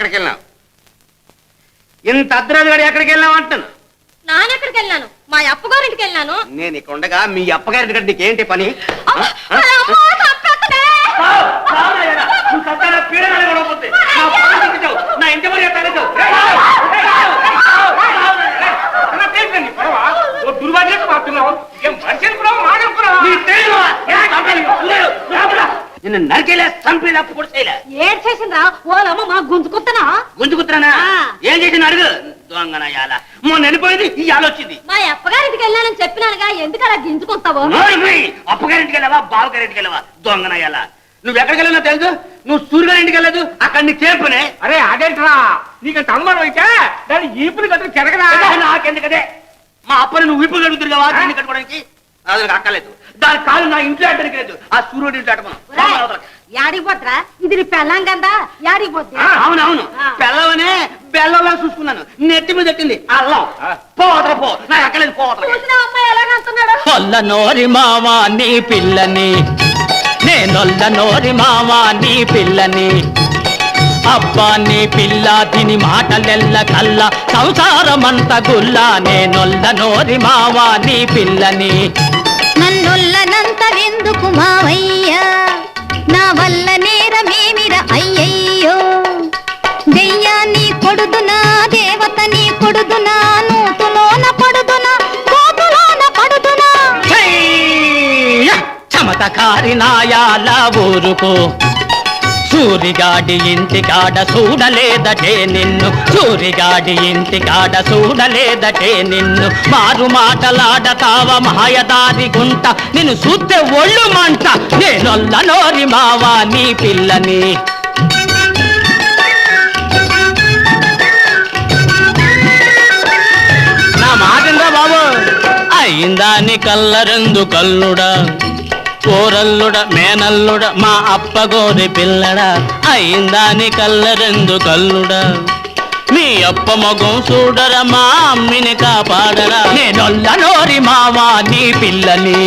ఎక్కడికి వెళ్ళావు ఇంత అద్రాజుగాడు ఎక్కడికి వెళ్ళావు అంటాను నాన్న ఎక్కడికి వెళ్ళాను మా అప్పగారింటికి వెళ్ళాను నేను ఇక్కడ ఉండగా మీ అప్పగారి దగ్గర నీకేంటి పని? అమ్మ! కూడా చేయలే ఏడ్ చేసిండ్రా? ఓలమ్మ మా గుంజుకుత్తనా గుంజుకుతున్నానా ఆ. ఏం చేసిన అడుగు? దొంగన ఇయాల మొన్న వెళ్ళిపోయింది ఇవాళ వచ్చింది. మా అప్పగారింటికి వెళ్ళానని చెప్పినానుగా ఎందుకు అలా గింజుకుంటావు! అప్పగారింటికి వెళ్ళవా బావగారింటికి వెళ్ళవా? దొంగన ఇయాల నువ్వు ఎక్కడికి వెళ్ళినా తెలుసు? నువ్వు సూర్యగారింటికి వెళ్ళదు అక్కడ నీ చేర్పునే అరే అదేంట్రా? నీకు తమ్మరం అయితే దాని ఈపులు కట్టుకు చెరగరా నాకెందుకదే మా అప్పని నువ్వు విప్పులు కడుగుతుంది కదా కట్టుకోవడానికి? అది నాకు అక్కర్లేదు. దాని కాలు నా ఇంట్లో అడ్డానికి లేదు. ఆ సూర్యుడి ఇంట్లో యాడికి పోతురా? ఇది నీ పెళ్ళాం కదా? యాడికి అవునవును. బెల్లంలా చూసుకున్నాను. నెత్తి మీద ఎట్టింది అల్లం. పో. ఎలాగంటున్నాడు కొల్ల నోరి మావా నీ పిల్లని. నేనొల్ల నోరి మావా నీ పిల్లని. అబ్బా నీ పిల్ల తిని మాటలెల్ల కల్ల. సంసారమంత గుల్ల. నేనొల్ల నోరి మావా నీ పిల్లని. నన్నొల్లనంత ఎందుకు మావయ్యా చమతకారి నాయాల ఊరుకో. సూరిగాడి ఇంటికాడ చూడలేదటే నిన్ను. సూరిగాడి ఇంటికాడ చూడలేదటే నిన్ను. మారు మాటలాడతావ మాయదారి గుంట. నిన్ను చూస్తే ఒళ్ళు మంట. నేనొల్ల నోరి మావా నీ పిల్లని. నా మాటంగా బాబు? అయిందాని కల్లరెందు కల్లుడా? కోరల్లుడ మేనల్లుడ మా అప్పగోరి పిల్లడా అయిందాని కల్లరెందు కల్లుడా. మీ అప్ప మగం చూడరా మా అమ్మిని కాపాడరా. నేనొల్ల నోరి మావా నీ పిల్లని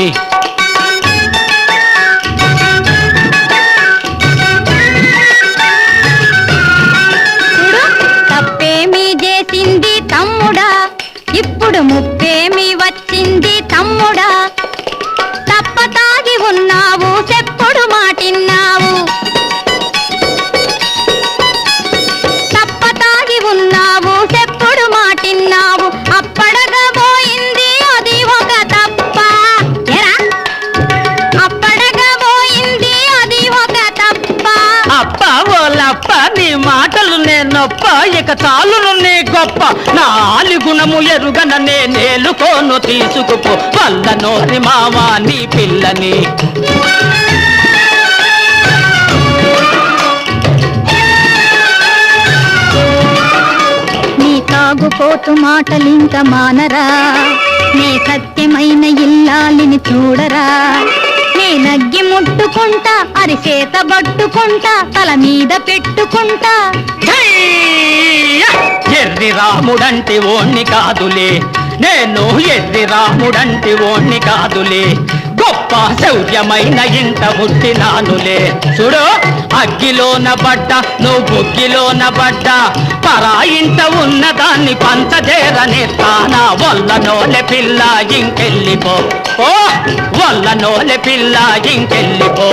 నొప్ప ఇక చాలును నీ గొప్ప. నా గుణము ఎరుగన నే నేలుకోను తీసుకుపో. వల్ల నోటి మావా నీ పిల్లని. నీ తాగుపోతు మాటలింక మానరా. నీ సత్యమైన ఇల్లాలిని చూడరా. ముట్టుకుంటా అరిచేత పట్టుకుంటా తల మీద పెట్టుకుంటా. ఎర్రి రాముడంటి ఓణ్ణి కాదులే. నేను ఎర్రి రాముడంటి ఓణ్ణి కాదులే. గొప్ప శౌర్యమైన ఇంట పుట్టినానులే చూడు అగ్గిలోన పడ్డ నువ్వు బుగ్గిలోన పడ్డ పరా ఇంట ఉన్న దాన్ని పంచజేరని తానా వల్ల నోలె పిల్ల ఇంకెళ్ళిపో. ఓ వల్ల నోలె పిల్ల ఇంకెళ్ళిపో.